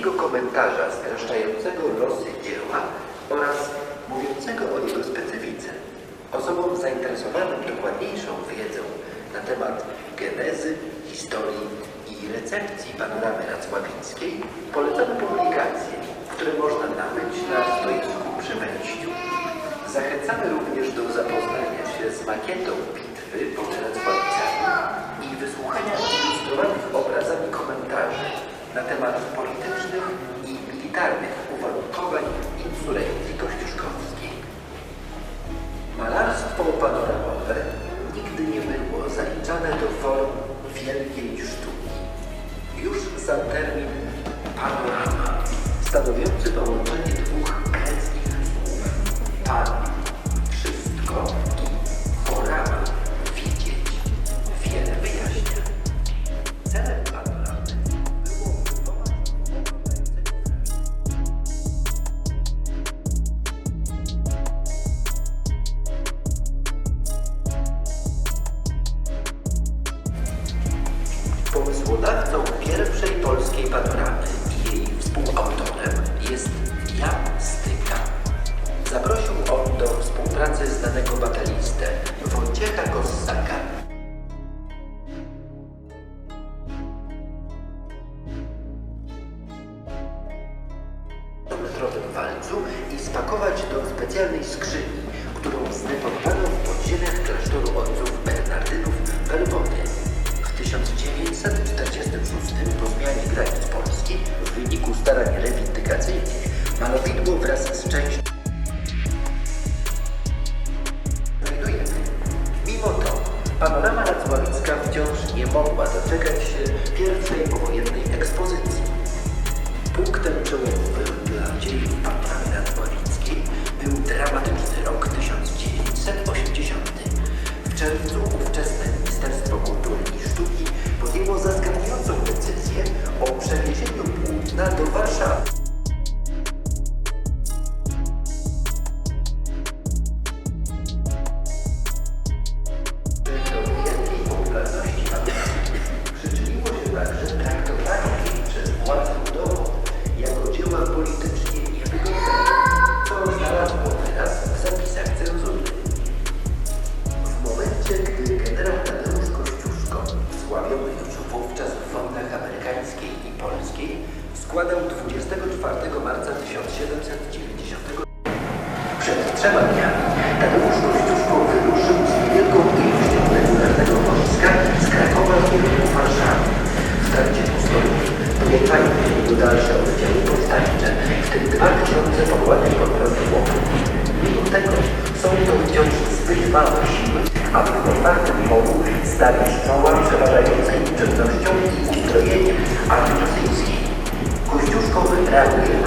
krótkiego komentarza streszczającego losy dzieła oraz mówiącego o jego specyfice. Osobom zainteresowanym dokładniejszą wiedzą na temat genezy, historii i recepcji panoramy racławińskiej polecamy publikacje, które można nabyć na stoisku przy wejściu. Zachęcamy również do zapoznania się z makietą bitwy pod Racławicami i wysłuchania ilustrowanych obrazami komentarzy na temat politycznych i militarnych uwarunkowań insurekcji kościuszkowskiej. Malarstwo panoramowe nigdy nie było zaliczane do form wielkiej sztuki. Już sam termin panorama, stanowiący połączenie specjalnej skrzyni, którą zdeponowano w podziemiach klasztoru ojców Bernardynów Belwonie. W 1946 po zmianie granic Polski w wyniku starań rewindykacyjnych malowidło wraz z częścią. Mimo to panorama racławicka wciąż nie mogła doczekać się pierwszej powojennej ekspozycji. Punktem przełomowym dla dziejów składał 24 marca 1790 przed trzema dniami Tadeusz Kościuszko wyruszył z wielką ilością regularnego wojska z Krakowa w kierunku Warszawy. W trakcie postoju podjęwają się jego dalsze oddziały powstańcze, w tym dwa tysiące pokładów kontroli chłopów. Mimo tego są to wciąż zbyt małe siły, aby w otwartym polu stawić czoła przeważającej liczebnością Yeah.